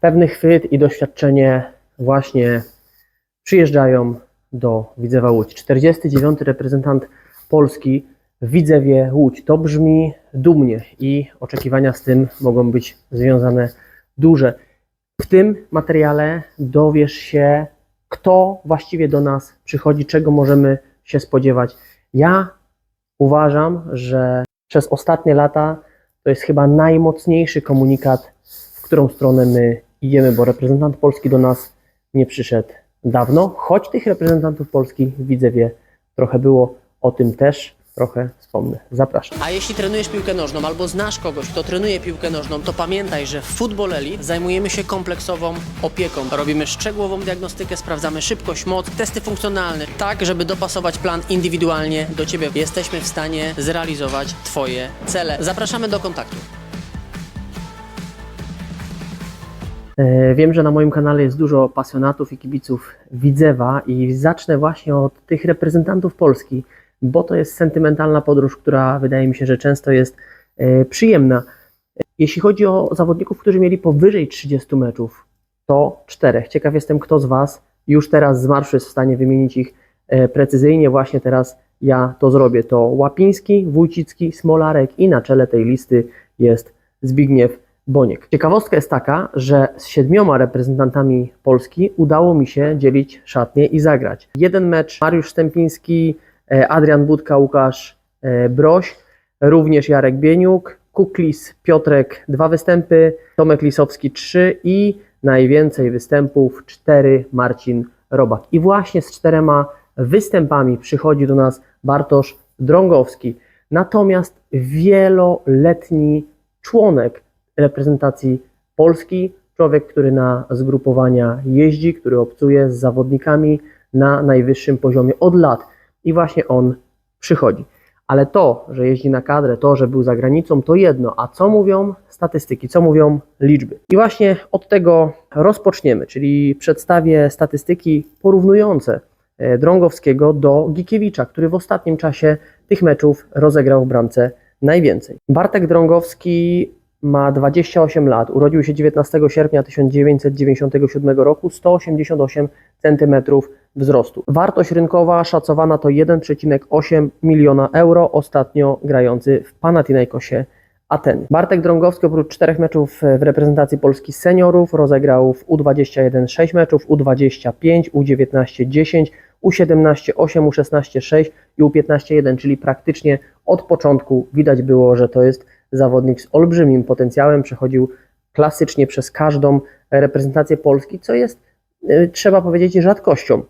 pewny chwyt i doświadczenie właśnie przyjeżdżają do Widzewa Łódź. 49. reprezentant Polski w Widzewie Łódź. To brzmi dumnie i oczekiwania z tym mogą być związane duże. W tym materiale dowiesz się, kto właściwie do nas przychodzi, czego możemy się spodziewać. Ja uważam, że przez ostatnie lata to jest chyba najmocniejszy komunikat, w którą stronę my idziemy, bo reprezentant Polski do nas nie przyszedł dawno, choć tych reprezentantów Polski w Widzewie trochę było, o tym też trochę wspomnę. Zapraszam. A jeśli trenujesz piłkę nożną albo znasz kogoś, kto trenuje piłkę nożną, to pamiętaj, że w Football Elite zajmujemy się kompleksową opieką. Robimy szczegółową diagnostykę, sprawdzamy szybkość, moc, testy funkcjonalne, tak żeby dopasować plan indywidualnie do Ciebie. Jesteśmy w stanie zrealizować Twoje cele. Zapraszamy do kontaktu. Wiem, że na moim kanale jest dużo pasjonatów i kibiców Widzewa i zacznę właśnie od tych reprezentantów Polski, bo to jest sentymentalna podróż, która wydaje mi się, że często jest e, przyjemna. Jeśli chodzi o zawodników, którzy mieli powyżej 30 meczów, to czterech. Ciekaw jestem, kto z Was już teraz z marszu jest w stanie wymienić ich e, precyzyjnie. Właśnie teraz ja to zrobię. To Łapiński, Wójcicki, Smolarek i na czele tej listy jest Zbigniew Boniek. Ciekawostka jest taka, że z siedmioma reprezentantami Polski udało mi się dzielić szatnie i zagrać. Jeden mecz Mariusz Stępiński, e, Adrian Budka, Łukasz e, Broś, również Jarek Bieniuk, Kuklis, Piotrek dwa występy, Tomek Lisowski trzy i najwięcej występów cztery Marcin Robak. I właśnie z czterema występami przychodzi do nas Bartosz Drągowski. Natomiast wieloletni członek reprezentacji Polski, człowiek, który na zgrupowania jeździ, który obcuje z zawodnikami na najwyższym poziomie od lat i właśnie on przychodzi. Ale to, że jeździ na kadrę, to, że był za granicą, to jedno. A co mówią statystyki, co mówią liczby? I właśnie od tego rozpoczniemy, czyli przedstawię statystyki porównujące e, Drągowskiego do Gikiewicza, który w ostatnim czasie tych meczów rozegrał w bramce najwięcej. Bartek Drągowski ma 28 lat, urodził się 19 sierpnia 1997 roku, 188 cm wzrostu. Wartość rynkowa szacowana to 1,8 miliona euro, ostatnio grający w Panathinaikosie Ateny. Bartek Drągowski oprócz czterech meczów w reprezentacji Polski seniorów rozegrał w U21 6 meczów, U25, U19 10, U17 8, U16 6 i U15 1, czyli praktycznie od początku widać było, że to jest zawodnik z olbrzymim potencjałem, przechodził klasycznie przez każdą reprezentację Polski, co jest, e, trzeba powiedzieć, rzadkością,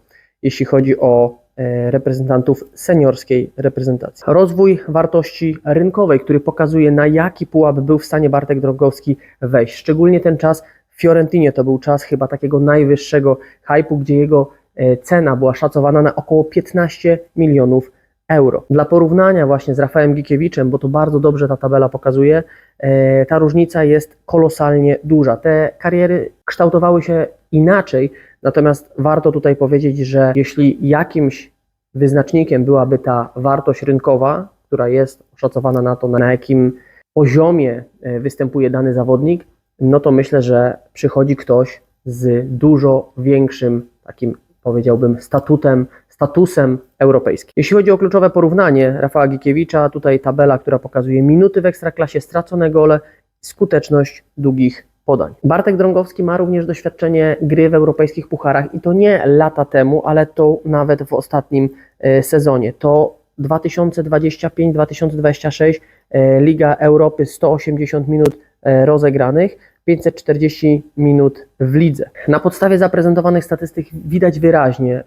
jeśli chodzi o e, reprezentantów seniorskiej reprezentacji. Rozwój wartości rynkowej, który pokazuje, na jaki pułap był w stanie Bartek Drogowski wejść. Szczególnie ten czas w Fiorentinie to był czas chyba takiego najwyższego hypu, gdzie jego e, cena była szacowana na około 15 milionów euro. Dla porównania właśnie z Rafałem Gikiewiczem, bo to bardzo dobrze ta tabela pokazuje, e, ta różnica jest kolosalnie duża. Te kariery kształtowały się inaczej, natomiast warto tutaj powiedzieć, że jeśli jakimś wyznacznikiem byłaby ta wartość rynkowa, która jest oszacowana na to, na jakim poziomie e, występuje dany zawodnik, no to myślę, że przychodzi ktoś z dużo większym takim powiedziałbym statutem, statusem europejskim. Jeśli chodzi o kluczowe porównanie Rafała Gikiewicza, tutaj tabela, która pokazuje minuty w ekstraklasie, stracone gole, skuteczność długich podań. Bartek Drągowski ma również doświadczenie gry w europejskich pucharach i to nie lata temu, ale to nawet w ostatnim e, sezonie. To 2025-2026 e, Liga Europy 180 minut e, rozegranych, 540 minut w lidze. Na podstawie zaprezentowanych statystyk widać wyraźnie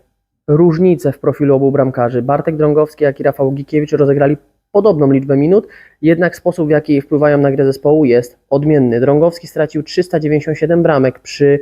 różnice w profilu obu bramkarzy. Bartek Drągowski, jak i Rafał Gikiewicz rozegrali podobną liczbę minut, jednak sposób w jaki wpływają na grę zespołu jest odmienny. Drągowski stracił 397 bramek przy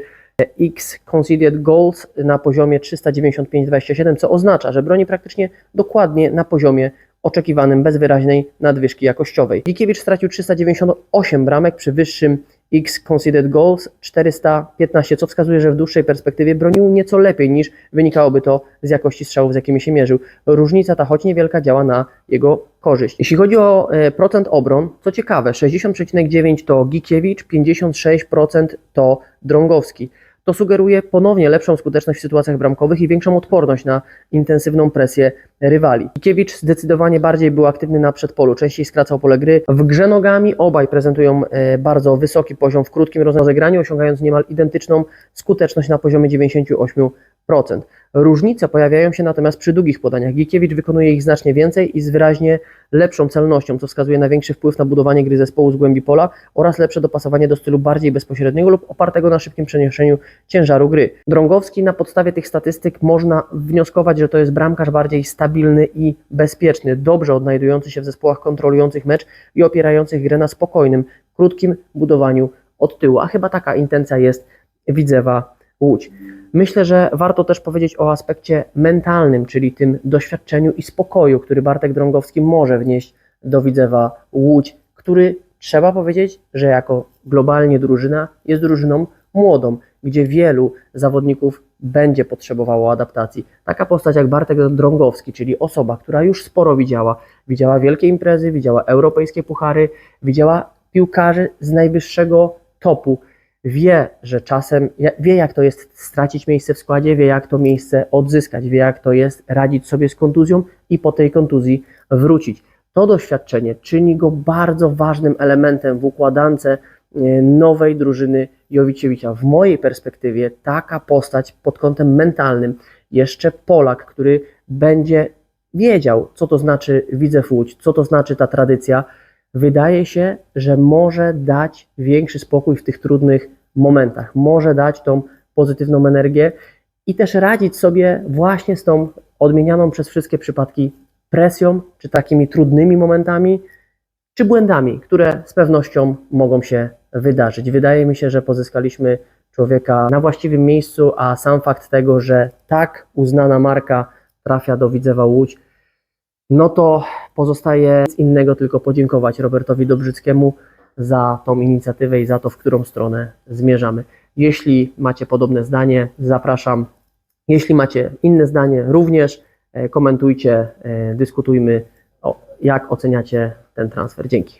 X conceded goals na poziomie 395,27, co oznacza, że broni praktycznie dokładnie na poziomie oczekiwanym bez wyraźnej nadwyżki jakościowej. Gikiewicz stracił 398 bramek przy wyższym X conceded goals 415, co wskazuje, że w dłuższej perspektywie bronił nieco lepiej niż wynikałoby to z jakości strzałów, z jakimi się mierzył. Różnica ta, choć niewielka, działa na jego korzyść. Jeśli chodzi o e, procent obron, co ciekawe, 60,9 to Gikiewicz, 56% to Drągowski. To sugeruje ponownie lepszą skuteczność w sytuacjach bramkowych i większą odporność na intensywną presję rywali. Gikiewicz zdecydowanie bardziej był aktywny na przedpolu, częściej skracał pole gry. W grze nogami obaj prezentują e, bardzo wysoki poziom w krótkim rozegraniu, osiągając niemal identyczną skuteczność na poziomie 98%. Różnice pojawiają się natomiast przy długich podaniach. Gikiewicz wykonuje ich znacznie więcej i z wyraźnie lepszą celnością, co wskazuje na większy wpływ na budowanie gry zespołu z głębi pola oraz lepsze dopasowanie do stylu bardziej bezpośredniego lub opartego na szybkim przeniesieniu ciężaru gry. Drągowski na podstawie tych statystyk można wnioskować, że to jest bramkarz bardziej stabilny i bezpieczny, dobrze odnajdujący się w zespołach kontrolujących mecz i opierających grę na spokojnym, krótkim budowaniu od tyłu, a chyba taka intencja jest Widzewa Łódź. Myślę, że warto też powiedzieć o aspekcie mentalnym, czyli tym doświadczeniu i spokoju, który Bartek Drągowski może wnieść do Widzewa Łódź, który trzeba powiedzieć, że jako globalnie drużyna jest drużyną młodą, gdzie wielu zawodników będzie potrzebowało adaptacji. Taka postać jak Bartek Drągowski, czyli osoba, która już sporo widziała, widziała wielkie imprezy, widziała europejskie puchary, widziała piłkarzy z najwyższego topu, wie, że czasem, wie jak to jest stracić miejsce w składzie, wie jak to miejsce odzyskać, wie jak to jest radzić sobie z kontuzją i po tej kontuzji wrócić. To doświadczenie czyni go bardzo ważnym elementem w układance e, nowej drużyny Jowiciewicza. W mojej perspektywie taka postać pod kątem mentalnym, jeszcze Polak, który będzie wiedział, co to znaczy Widzew Łódź, co to znaczy ta tradycja, wydaje się, że może dać większy spokój w tych trudnych momentach, może dać tą pozytywną energię i też radzić sobie właśnie z tą odmienianą przez wszystkie przypadki presją, czy takimi trudnymi momentami, czy błędami, które z pewnością mogą się wydarzyć. Wydaje mi się, że pozyskaliśmy człowieka na właściwym miejscu, a sam fakt tego, że tak uznana marka trafia do Widzewa Łódź, no to pozostaje nic innego tylko podziękować Robertowi Dobrzyckiemu za tą inicjatywę i za to, w którą stronę zmierzamy. Jeśli macie podobne zdanie, zapraszam. Jeśli macie inne zdanie, również e, komentujcie, e, dyskutujmy, o, jak oceniacie ten transfer. Dzięki.